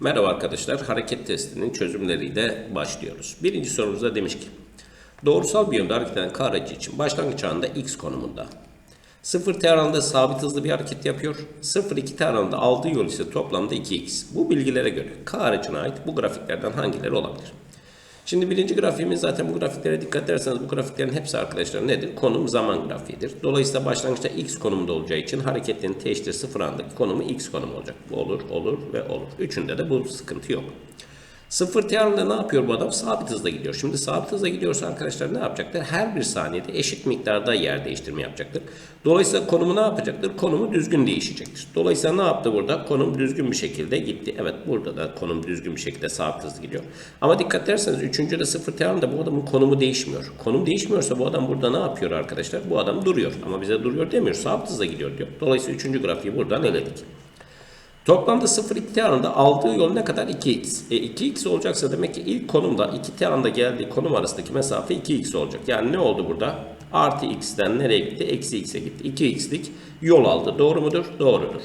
Merhaba arkadaşlar, hareket testinin çözümleriyle başlıyoruz. Birinci sorumuzda demiş ki, doğrusal bir yönde hareket eden K aracı için başlangıç anında X konumunda. 0 t aralığında sabit hızlı bir hareket yapıyor. 0-2 t aralığında aldığı yol ise toplamda 2x. Bu bilgilere göre K aracına ait bu grafiklerden hangileri olabilir? Şimdi birinci grafiğimiz zaten bu grafiklere dikkat ederseniz bu grafiklerin hepsi arkadaşlar nedir? Konum zaman grafiğidir. Dolayısıyla başlangıçta x konumunda olacağı için hareketin t 0 andaki konumu x konum olacak. Bu olur, olur ve olur. Üçünde de bu sıkıntı yok. 0 t aralığında ne yapıyor bu adam? Sabit hızla gidiyor. Şimdi sabit hızla gidiyorsa arkadaşlar ne yapacaktır? Her bir saniyede eşit miktarda yer değiştirme yapacaktır. Dolayısıyla konumu ne yapacaktır? Konumu düzgün değişecektir. Dolayısıyla ne yaptı burada? Konum düzgün bir şekilde gitti. Evet burada da konum düzgün bir şekilde sabit hızlı gidiyor. Ama dikkat ederseniz 3. de 0 t aralığında bu adamın konumu değişmiyor. Konum değişmiyorsa bu adam burada ne yapıyor arkadaşlar? Bu adam duruyor. Ama bize duruyor demiyor. Sabit hızla gidiyor diyor. Dolayısıyla 3. grafiği buradan eledik. Toplamda 0-2 t arasında aldığı yol ne kadar? 2x. E 2x olacaksa demek ki ilk konumda 2 t arasında geldiği konum arasındaki mesafe 2x olacak. Yani ne oldu burada? Artı x'ten nereye gitti? Eksi x'e gitti. 2x'lik yol aldı. Doğru mudur? Doğrudur.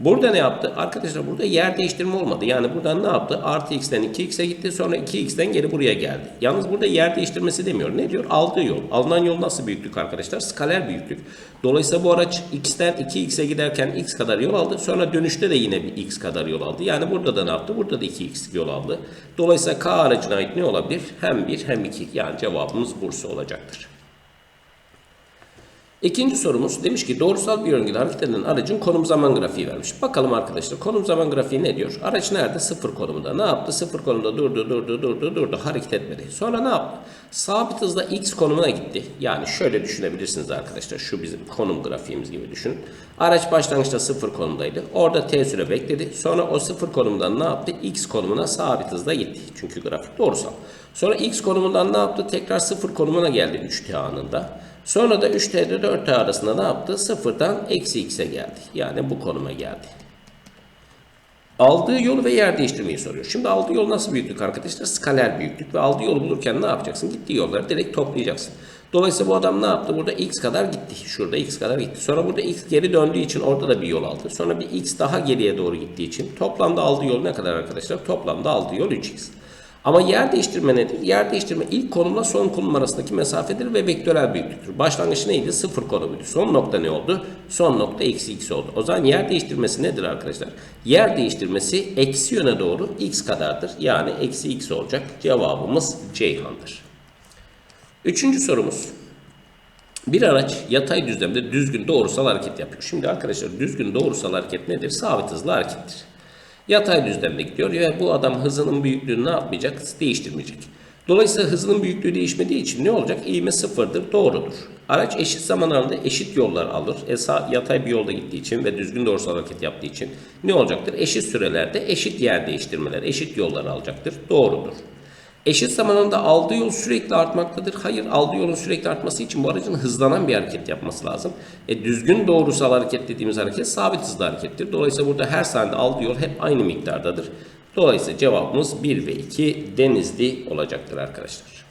Burada ne yaptı? Arkadaşlar burada yer değiştirme olmadı. Yani buradan ne yaptı? Artı x'ten 2x'e gitti. Sonra 2x'ten geri buraya geldi. Yalnız burada yer değiştirmesi demiyor. Ne diyor? Aldığı yol. Alınan yol nasıl büyüklük arkadaşlar? Skaler büyüklük. Dolayısıyla bu araç x'ten 2x'e giderken x kadar yol aldı. Sonra dönüşte de yine bir x kadar yol aldı. Yani burada da ne yaptı? Burada da 2x yol aldı. Dolayısıyla k aracına ait ne olabilir? Hem 1 hem 2. Yani cevabımız Bursa olacaktır. İkinci sorumuz demiş ki doğrusal bir yörüngede hareket eden aracın konum zaman grafiği vermiş. Bakalım arkadaşlar konum zaman grafiği ne diyor? Araç nerede? Sıfır konumunda. Ne yaptı? Sıfır konumda durdu, durdu, durdu, durdu. Hareket etmedi. Sonra ne yaptı? Sabit hızla x konumuna gitti. Yani şöyle düşünebilirsiniz arkadaşlar. Şu bizim konum grafiğimiz gibi düşünün. Araç başlangıçta sıfır konumdaydı. Orada t süre bekledi. Sonra o sıfır konumundan ne yaptı? x konumuna sabit hızla gitti. Çünkü grafik doğrusal. Sonra x konumundan ne yaptı? Tekrar sıfır konumuna geldi 3t anında. Sonra da 3t ile 4t arasında ne yaptı? Sıfırdan eksi x'e geldi. Yani bu konuma geldi. Aldığı yol ve yer değiştirmeyi soruyor. Şimdi aldığı yol nasıl büyüklük arkadaşlar? Skaler büyüklük ve aldığı yolu bulurken ne yapacaksın? Gittiği yolları direkt toplayacaksın. Dolayısıyla bu adam ne yaptı? Burada x kadar gitti. Şurada x kadar gitti. Sonra burada x geri döndüğü için orada da bir yol aldı. Sonra bir x daha geriye doğru gittiği için toplamda aldığı yol ne kadar arkadaşlar? Toplamda aldığı yol 3x. Ama yer değiştirme nedir? Yer değiştirme ilk konumla son konum arasındaki mesafedir ve vektörel büyüklüktür. Başlangıç neydi? Sıfır konumuydu. Son nokta ne oldu? Son nokta eksi x oldu. O zaman yer değiştirmesi nedir arkadaşlar? Yer değiştirmesi eksi yöne doğru x kadardır. Yani eksi x olacak. Cevabımız Ceyhan'dır. Üçüncü sorumuz. Bir araç yatay düzlemde düzgün doğrusal hareket yapıyor. Şimdi arkadaşlar düzgün doğrusal hareket nedir? Sabit hızlı harekettir. Yatay düzlemde gidiyor ve bu adam hızının büyüklüğünü ne yapmayacak? Değiştirmeyecek. Dolayısıyla hızının büyüklüğü değişmediği için ne olacak? İğme sıfırdır, doğrudur. Araç eşit zaman aralığında eşit yollar alır. E, sağ, yatay bir yolda gittiği için ve düzgün doğrusal hareket yaptığı için ne olacaktır? Eşit sürelerde eşit yer değiştirmeler, eşit yollar alacaktır. Doğrudur. Eşit zamanında aldığı yol sürekli artmaktadır. Hayır aldığı yolun sürekli artması için bu aracın hızlanan bir hareket yapması lazım. E, düzgün doğrusal hareket dediğimiz hareket sabit hızlı harekettir. Dolayısıyla burada her saniyede aldığı yol hep aynı miktardadır. Dolayısıyla cevabımız 1 ve 2 denizli olacaktır arkadaşlar.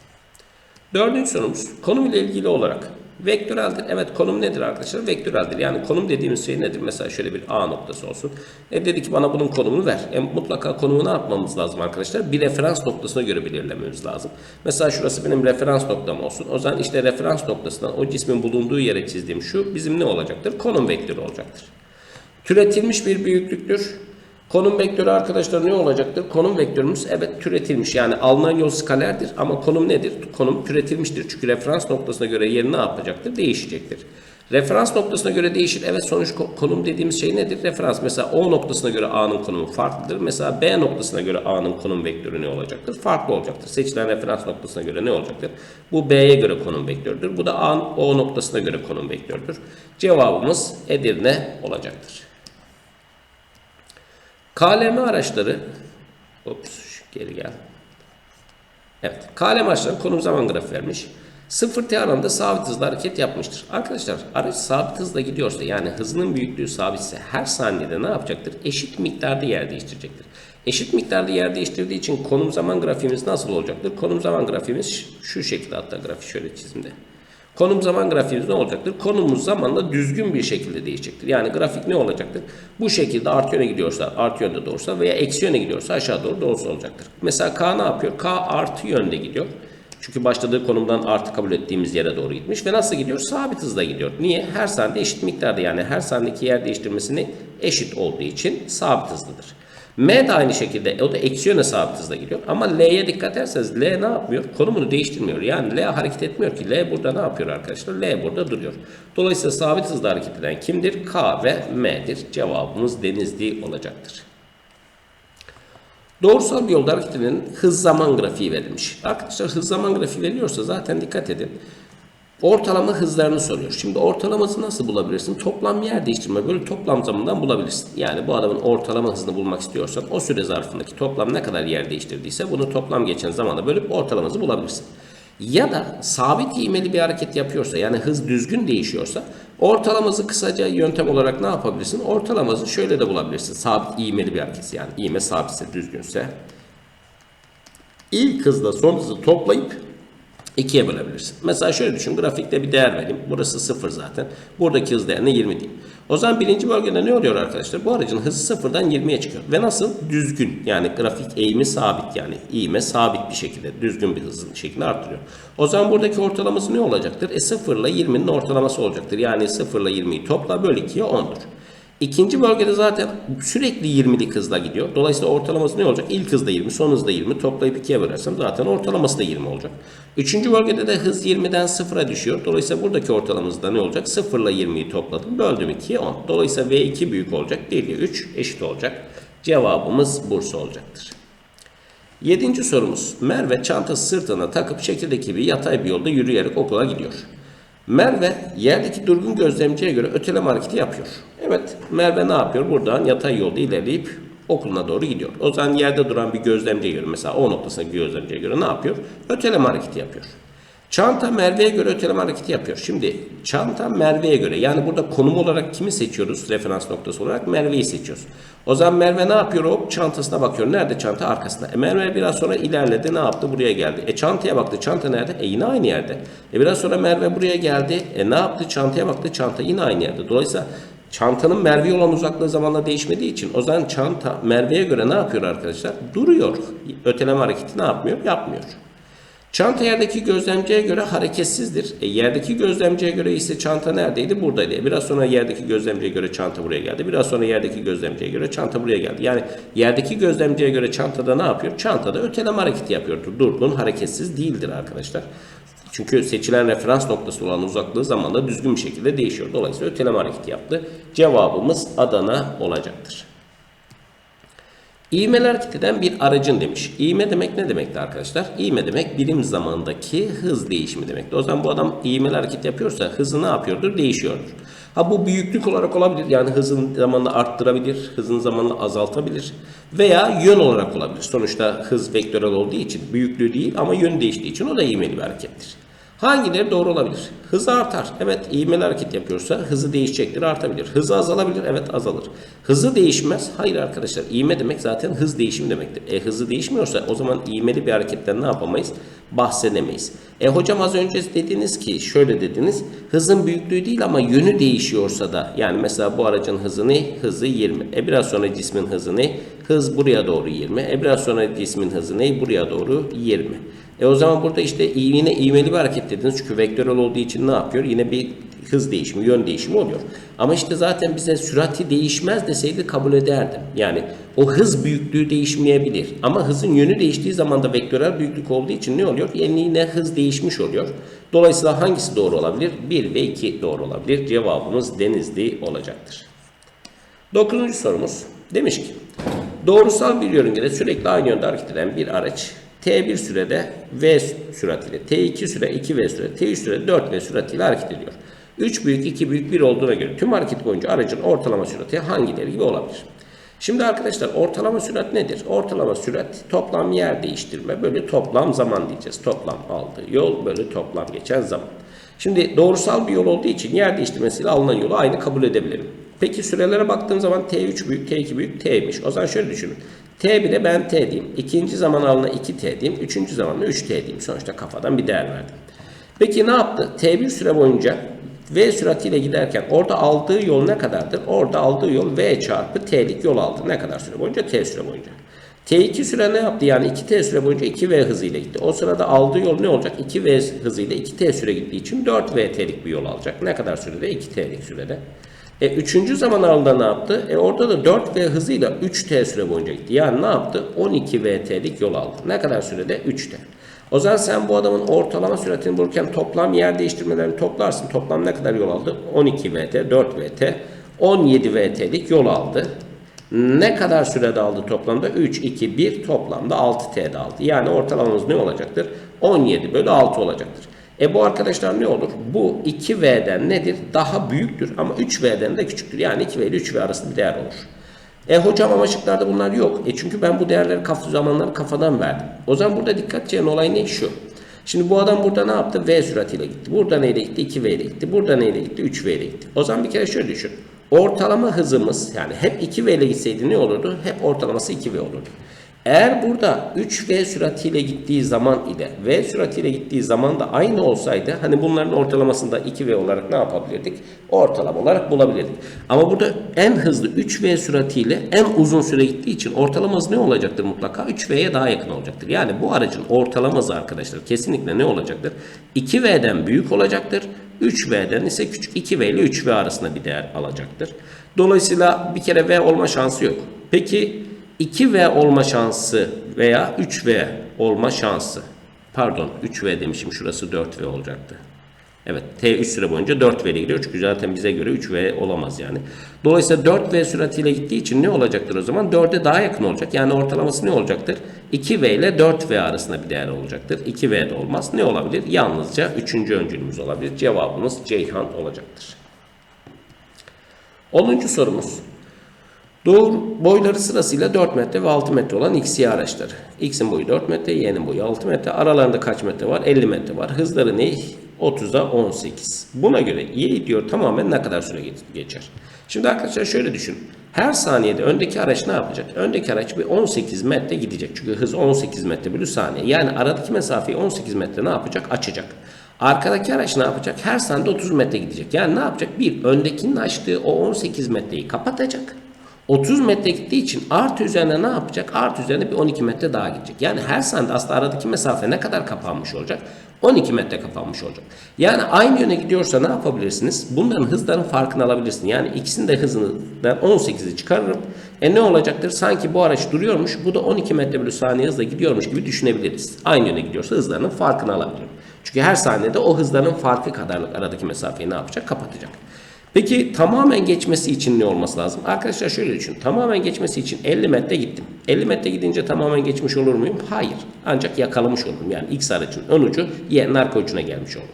Dördüncü sorumuz konum ile ilgili olarak vektöreldir. Evet konum nedir arkadaşlar? Vektöreldir. Yani konum dediğimiz şey nedir? Mesela şöyle bir A noktası olsun. E dedi ki bana bunun konumunu ver. E mutlaka konumu ne yapmamız lazım arkadaşlar? Bir referans noktasına göre belirlememiz lazım. Mesela şurası benim referans noktam olsun. O zaman işte referans noktasından o cismin bulunduğu yere çizdiğim şu bizim ne olacaktır? Konum vektörü olacaktır. Türetilmiş bir büyüklüktür. Konum vektörü arkadaşlar ne olacaktır? Konum vektörümüz evet türetilmiş. Yani alınan yol skalerdir ama konum nedir? Konum türetilmiştir. Çünkü referans noktasına göre yeri ne yapacaktır? Değişecektir. Referans noktasına göre değişir. Evet sonuç konum dediğimiz şey nedir? Referans. Mesela O noktasına göre A'nın konumu farklıdır. Mesela B noktasına göre A'nın konum vektörü ne olacaktır? Farklı olacaktır. Seçilen referans noktasına göre ne olacaktır? Bu B'ye göre konum vektörüdür. Bu da A, O noktasına göre konum vektörüdür. Cevabımız Edirne olacaktır. KLM araçları Ops, geri gel. Evet. KLM araçları konum zaman grafiği vermiş. 0T aralığında sabit hızla hareket yapmıştır. Arkadaşlar araç sabit hızla gidiyorsa yani hızının büyüklüğü sabitse her saniyede ne yapacaktır? Eşit miktarda yer değiştirecektir. Eşit miktarda yer değiştirdiği için konum zaman grafiğimiz nasıl olacaktır? Konum zaman grafiğimiz şu şekilde hatta grafik şöyle çizimde. Konum zaman grafiğimiz ne olacaktır? Konumuz zamanla düzgün bir şekilde değişecektir. Yani grafik ne olacaktır? Bu şekilde artı yöne gidiyorsa artı yönde doğrusa veya eksi yöne gidiyorsa aşağı doğru doğrusu olacaktır. Mesela K ne yapıyor? K artı yönde gidiyor. Çünkü başladığı konumdan artı kabul ettiğimiz yere doğru gitmiş ve nasıl gidiyor? Sabit hızla gidiyor. Niye? Her saniye eşit miktarda yani her saniyedeki yer değiştirmesini eşit olduğu için sabit hızlıdır. M de aynı şekilde o da eksi yöne sabit hızla gidiyor. Ama L'ye dikkat ederseniz L ne yapmıyor? Konumunu değiştirmiyor. Yani L hareket etmiyor ki. L burada ne yapıyor arkadaşlar? L burada duruyor. Dolayısıyla sabit hızla hareket eden kimdir? K ve M'dir. Cevabımız Denizli olacaktır. Doğrusal bir yolda hareket edenin hız zaman grafiği verilmiş. Arkadaşlar hız zaman grafiği veriliyorsa zaten dikkat edin. Ortalama hızlarını soruyor. Şimdi ortalaması nasıl bulabilirsin? Toplam yer değiştirme böyle toplam zamandan bulabilirsin. Yani bu adamın ortalama hızını bulmak istiyorsan o süre zarfındaki toplam ne kadar yer değiştirdiyse bunu toplam geçen zamanda bölüp ortalaması bulabilirsin. Ya da sabit ivmeli bir hareket yapıyorsa yani hız düzgün değişiyorsa ortalaması kısaca yöntem olarak ne yapabilirsin? Ortalaması şöyle de bulabilirsin. Sabit ivmeli bir hareket yani ivme sabitse düzgünse ilk hızla son hızı toplayıp ikiye bölebilirsin. Mesela şöyle düşün. Grafikte bir değer vereyim. Burası 0 zaten. Buradaki hız değerine 20 diyeyim. O zaman birinci bölgede ne oluyor arkadaşlar? Bu aracın hızı sıfırdan 20'ye çıkıyor. Ve nasıl? Düzgün. Yani grafik eğimi sabit yani. eğime sabit bir şekilde. Düzgün bir hızın şeklinde artırıyor. O zaman buradaki ortalaması ne olacaktır? E 0 ile 20'nin ortalaması olacaktır. Yani 0 ile 20'yi topla böl 2'ye 10'dur. İkinci bölgede zaten sürekli 20'lik hızla gidiyor. Dolayısıyla ortalaması ne olacak? İlk hızda 20, son hızda 20. Toplayıp 2'ye bölersem zaten ortalaması da 20 olacak. Üçüncü bölgede de hız 20'den 0'a düşüyor. Dolayısıyla buradaki ortalaması da ne olacak? 0 ile 20'yi topladım. Böldüm 2'ye 10. Dolayısıyla V2 büyük olacak. 1 ile 3 eşit olacak. Cevabımız Bursa olacaktır. Yedinci sorumuz. Merve çantası sırtına takıp şekildeki bir yatay bir yolda yürüyerek okula gidiyor. Merve yerdeki durgun gözlemciye göre öteleme hareketi yapıyor. Evet Merve ne yapıyor? Buradan yatay yolda ilerleyip okuluna doğru gidiyor. O zaman yerde duran bir gözlemciye göre mesela O noktasındaki gözlemciye göre ne yapıyor? Öteleme hareketi yapıyor. Çanta Merve'ye göre öteleme hareketi yapıyor. Şimdi çanta Merve'ye göre yani burada konum olarak kimi seçiyoruz? Referans noktası olarak Merve'yi seçiyoruz. O zaman Merve ne yapıyor? Hop çantasına bakıyor. Nerede çanta? Arkasında. E Merve biraz sonra ilerledi. Ne yaptı? Buraya geldi. E çantaya baktı. Çanta nerede? E yine aynı yerde. E biraz sonra Merve buraya geldi. E ne yaptı? Çantaya baktı. Çanta yine aynı yerde. Dolayısıyla çantanın Merve'ye olan uzaklığı zamanla değişmediği için o zaman çanta Merve'ye göre ne yapıyor arkadaşlar? Duruyor. Öteleme hareketi ne yapmıyor? Yapmıyor. Çanta yerdeki gözlemciye göre hareketsizdir. E, yerdeki gözlemciye göre ise çanta neredeydi? Buradaydı. E, biraz sonra yerdeki gözlemciye göre çanta buraya geldi. Biraz sonra yerdeki gözlemciye göre çanta buraya geldi. Yani yerdeki gözlemciye göre çantada ne yapıyor? Çantada öteleme hareketi yapıyor. Durgun, hareketsiz değildir arkadaşlar. Çünkü seçilen referans noktası olan uzaklığı zamanla düzgün bir şekilde değişiyor. Dolayısıyla öteleme hareketi yaptı. Cevabımız Adana olacaktır. İğmeler hareket eden bir aracın demiş. İğme demek ne demekti arkadaşlar? İğme demek birim zamandaki hız değişimi demekti. O zaman bu adam iğmeler hareket yapıyorsa hızı ne yapıyordur? Değişiyordur. Ha bu büyüklük olarak olabilir. Yani hızın zamanla arttırabilir, hızın zamanla azaltabilir veya yön olarak olabilir. Sonuçta hız vektörel olduğu için büyüklüğü değil ama yön değiştiği için o da iğmeli bir harekettir. Hangileri doğru olabilir? Hızı artar. Evet ivmeli hareket yapıyorsa hızı değişecektir, artabilir. Hızı azalabilir. Evet azalır. Hızı değişmez. Hayır arkadaşlar. İğme demek zaten hız değişimi demektir. E hızı değişmiyorsa o zaman ivmeli bir hareketten ne yapamayız? Bahsedemeyiz. E hocam az önce dediniz ki şöyle dediniz. Hızın büyüklüğü değil ama yönü değişiyorsa da yani mesela bu aracın hızı ne? Hızı 20. E biraz sonra cismin hızı ne? Hız buraya doğru 20. E biraz sonra cismin hızı ne? Buraya doğru 20. E o zaman burada işte yine ivmeli bir hareket dediniz. Çünkü vektörel olduğu için ne yapıyor? Yine bir hız değişimi, yön değişimi oluyor. Ama işte zaten bize sürati değişmez deseydi kabul ederdim. Yani o hız büyüklüğü değişmeyebilir. Ama hızın yönü değiştiği zaman da vektörel büyüklük olduğu için ne oluyor? Yani yine hız değişmiş oluyor. Dolayısıyla hangisi doğru olabilir? 1 ve 2 doğru olabilir. Cevabımız Denizli olacaktır. Dokuzuncu sorumuz. Demiş ki doğrusal bir yörüngede sürekli aynı yönde hareket eden bir araç T1 sürede V süratiyle, T2 süre 2V süre, T3 süre 4V süratiyle hareket ediyor. 3 büyük 2 büyük 1 olduğuna göre tüm hareket boyunca aracın ortalama sürati hangileri gibi olabilir? Şimdi arkadaşlar ortalama sürat nedir? Ortalama sürat toplam yer değiştirme bölü toplam zaman diyeceğiz. Toplam aldığı yol bölü toplam geçen zaman. Şimdi doğrusal bir yol olduğu için yer değiştirmesiyle alınan yolu aynı kabul edebilirim. Peki sürelere baktığım zaman T3 büyük, T2 büyük, T'miş. O zaman şöyle düşünün. T1'e ben T diyeyim. İkinci zaman alına 2T diyeyim. Üçüncü zamanla 3T diyeyim. Sonuçta kafadan bir değer verdim. Peki ne yaptı? T1 süre boyunca V süratiyle giderken orada aldığı yol ne kadardır? Orada aldığı yol V çarpı T'lik yol aldı. Ne kadar süre boyunca? T süre boyunca. T2 süre ne yaptı? Yani 2T süre boyunca 2V hızıyla gitti. O sırada aldığı yol ne olacak? 2V hızıyla 2T süre gittiği için 4VT'lik bir yol alacak. Ne kadar sürede? 2T'lik sürede. E, üçüncü zaman aralığında ne yaptı? E, orada da 4V hızıyla 3T süre boyunca gitti. Yani ne yaptı? 12VT'lik yol aldı. Ne kadar sürede? 3T. O zaman sen bu adamın ortalama süratini bulurken toplam yer değiştirmelerini toplarsın. Toplam ne kadar yol aldı? 12VT, 4VT, 17VT'lik yol aldı. Ne kadar sürede aldı toplamda? 3, 2, 1 toplamda 6T'de aldı. Yani ortalamamız ne olacaktır? 17 bölü 6 olacaktır. E bu arkadaşlar ne olur? Bu 2V'den nedir? Daha büyüktür ama 3V'den de küçüktür. Yani 2V ile 3V arasında bir değer olur. E hocam ama şıklarda bunlar yok. E çünkü ben bu değerleri kaf zamanları kafadan verdim. O zaman burada dikkat edeceğin olay ne? Şu. Şimdi bu adam burada ne yaptı? V süratiyle gitti. Burada neyle gitti? 2V ile gitti. Burada neyle gitti? 3V ile gitti. O zaman bir kere şöyle düşün. Ortalama hızımız yani hep 2V ile gitseydi ne olurdu? Hep ortalaması 2V olurdu. Eğer burada 3V süratiyle gittiği zaman ile V süratiyle gittiği zaman da aynı olsaydı hani bunların ortalamasında 2V olarak ne yapabilirdik? Ortalama olarak bulabilirdik. Ama burada en hızlı 3V süratiyle en uzun süre gittiği için ortalaması ne olacaktır mutlaka? 3V'ye daha yakın olacaktır. Yani bu aracın ortalaması arkadaşlar kesinlikle ne olacaktır? 2V'den büyük olacaktır. 3V'den ise küçük 2V ile 3V arasında bir değer alacaktır. Dolayısıyla bir kere V olma şansı yok. Peki 2V olma şansı veya 3V olma şansı. Pardon 3V demişim şurası 4V olacaktı. Evet T3 süre boyunca 4V ile gidiyor. Çünkü zaten bize göre 3V olamaz yani. Dolayısıyla 4V süratiyle gittiği için ne olacaktır o zaman? 4'e daha yakın olacak. Yani ortalaması ne olacaktır? 2V ile 4V arasında bir değer olacaktır. 2V de olmaz. Ne olabilir? Yalnızca 3. öncülümüz olabilir. Cevabımız Ceyhan olacaktır. 10. sorumuz. Doğru boyları sırasıyla 4 metre ve 6 metre olan X, Y araçları. X'in boyu 4 metre, Y'nin boyu 6 metre. Aralarında kaç metre var? 50 metre var. Hızları ne? 30'a 18. Buna göre Y diyor tamamen ne kadar süre geçer? Şimdi arkadaşlar şöyle düşün. Her saniyede öndeki araç ne yapacak? Öndeki araç bir 18 metre gidecek. Çünkü hız 18 metre bölü saniye. Yani aradaki mesafeyi 18 metre ne yapacak? Açacak. Arkadaki araç ne yapacak? Her saniyede 30 metre gidecek. Yani ne yapacak? Bir, öndekinin açtığı o 18 metreyi kapatacak. 30 metre gittiği için artı üzerine ne yapacak? Artı üzerine bir 12 metre daha gidecek. Yani her saniyede aslında aradaki mesafe ne kadar kapanmış olacak? 12 metre kapanmış olacak. Yani aynı yöne gidiyorsa ne yapabilirsiniz? Bunların hızların farkını alabilirsin. Yani ikisinin de hızını ben 18'i çıkarırım. E ne olacaktır? Sanki bu araç duruyormuş. Bu da 12 metre bölü saniye hızla gidiyormuş gibi düşünebiliriz. Aynı yöne gidiyorsa hızlarının farkını alabilirim. Çünkü her saniyede o hızların farkı kadarlık aradaki mesafeyi ne yapacak? Kapatacak. Peki tamamen geçmesi için ne olması lazım? Arkadaşlar şöyle düşün. Tamamen geçmesi için 50 metre gittim. 50 metre gidince tamamen geçmiş olur muyum? Hayır. Ancak yakalamış olurum. Yani X aracın ön ucu Y'nin arka ucuna gelmiş olur.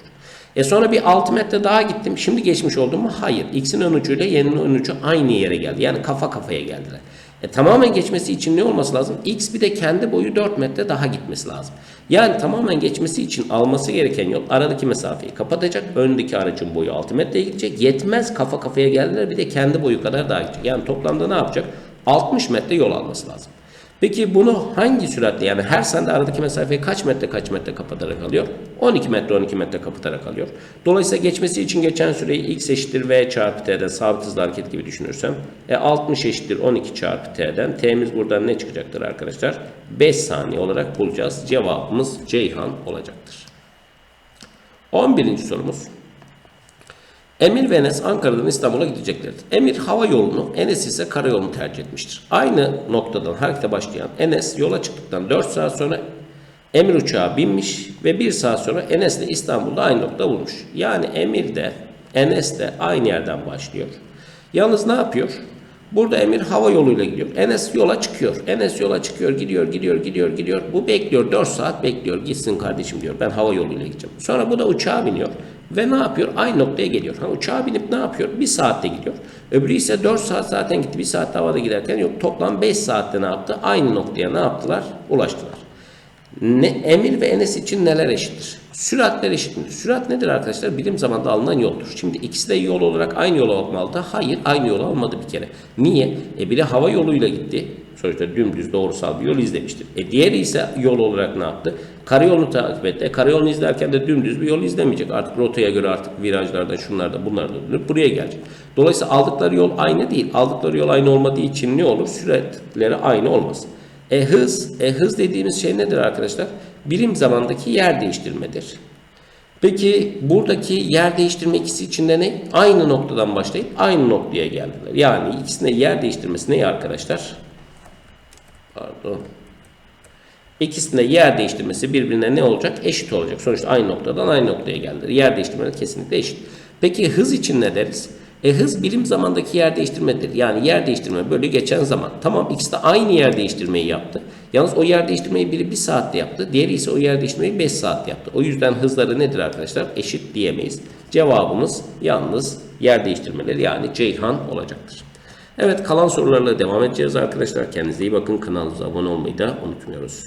E sonra bir 6 metre daha gittim. Şimdi geçmiş oldum mu? Hayır. X'in ön ucuyla Y'nin ön ucu aynı yere geldi. Yani kafa kafaya geldiler. E, tamamen geçmesi için ne olması lazım? X bir de kendi boyu 4 metre daha gitmesi lazım. Yani tamamen geçmesi için alması gereken yol aradaki mesafeyi kapatacak. Öndeki aracın boyu 6 metreye gidecek. Yetmez kafa kafaya geldiler bir de kendi boyu kadar daha gidecek. Yani toplamda ne yapacak? 60 metre yol alması lazım. Peki bunu hangi süratle yani her sende aradaki mesafeyi kaç metre kaç metre kapatarak alıyor? 12 metre 12 metre kapatarak alıyor. Dolayısıyla geçmesi için geçen süreyi x eşittir v çarpı t'den sabit hızlı hareket gibi düşünürsem e 60 eşittir 12 çarpı t'den t'miz buradan ne çıkacaktır arkadaşlar? 5 saniye olarak bulacağız. Cevabımız Ceyhan olacaktır. 11. sorumuz. Emir ve Enes Ankara'dan İstanbul'a gideceklerdir. Emir hava yolunu, Enes ise karayolunu tercih etmiştir. Aynı noktadan harekete başlayan Enes yola çıktıktan 4 saat sonra Emir uçağa binmiş ve 1 saat sonra Enes de İstanbul'da aynı noktada bulmuş. Yani Emir de Enes de aynı yerden başlıyor. Yalnız ne yapıyor? Burada Emir hava yoluyla gidiyor. Enes yola çıkıyor. Enes yola çıkıyor, gidiyor, gidiyor, gidiyor, gidiyor. Bu bekliyor, 4 saat bekliyor. Gitsin kardeşim diyor. Ben hava yoluyla gideceğim. Sonra bu da uçağa biniyor. Ve ne yapıyor? Aynı noktaya geliyor. Ha, uçağa binip ne yapıyor? Bir saatte gidiyor. Öbürü ise 4 saat zaten gitti. Bir saat havada giderken yok. Toplam 5 saatte ne yaptı? Aynı noktaya ne yaptılar? Ulaştılar. Ne, Emir ve Enes için neler eşittir? Süratler eşit midir? Sürat nedir arkadaşlar? Bilim zamanında alınan yoldur. Şimdi ikisi de yol olarak aynı yolu almalı da hayır aynı yolu almadı bir kere. Niye? E biri hava yoluyla gitti. Sonuçta dümdüz doğrusal bir yol izlemiştir. E diğeri ise yol olarak ne yaptı? Karayolunu takip etti. E, karayolunu izlerken de dümdüz bir yol izlemeyecek. Artık rotaya göre artık virajlarda şunlarda bunlarda dönüp buraya gelecek. Dolayısıyla aldıkları yol aynı değil. Aldıkları yol aynı olmadığı için ne olur? Süratleri aynı olmaz. E hız, e hız dediğimiz şey nedir arkadaşlar? Birim zamandaki yer değiştirmedir. Peki buradaki yer değiştirme ikisi içinde ne? Aynı noktadan başlayıp aynı noktaya geldiler. Yani ikisine yer değiştirmesi ne arkadaşlar? Pardon. İkisinde yer değiştirmesi birbirine ne olacak? Eşit olacak. Sonuçta aynı noktadan aynı noktaya geldiler. Yer değiştirmeleri kesinlikle eşit. Peki hız için ne deriz? E hız birim zamandaki yer değiştirmedir. Yani yer değiştirme bölü geçen zaman. Tamam ikisi de aynı yer değiştirmeyi yaptı. Yalnız o yer değiştirmeyi biri 1 saatte yaptı. Diğeri ise o yer değiştirmeyi 5 saat yaptı. O yüzden hızları nedir arkadaşlar? Eşit diyemeyiz. Cevabımız yalnız yer değiştirmeleri yani Ceyhan olacaktır. Evet kalan sorularla devam edeceğiz arkadaşlar. Kendinize iyi bakın. Kanalımıza abone olmayı da unutmuyoruz.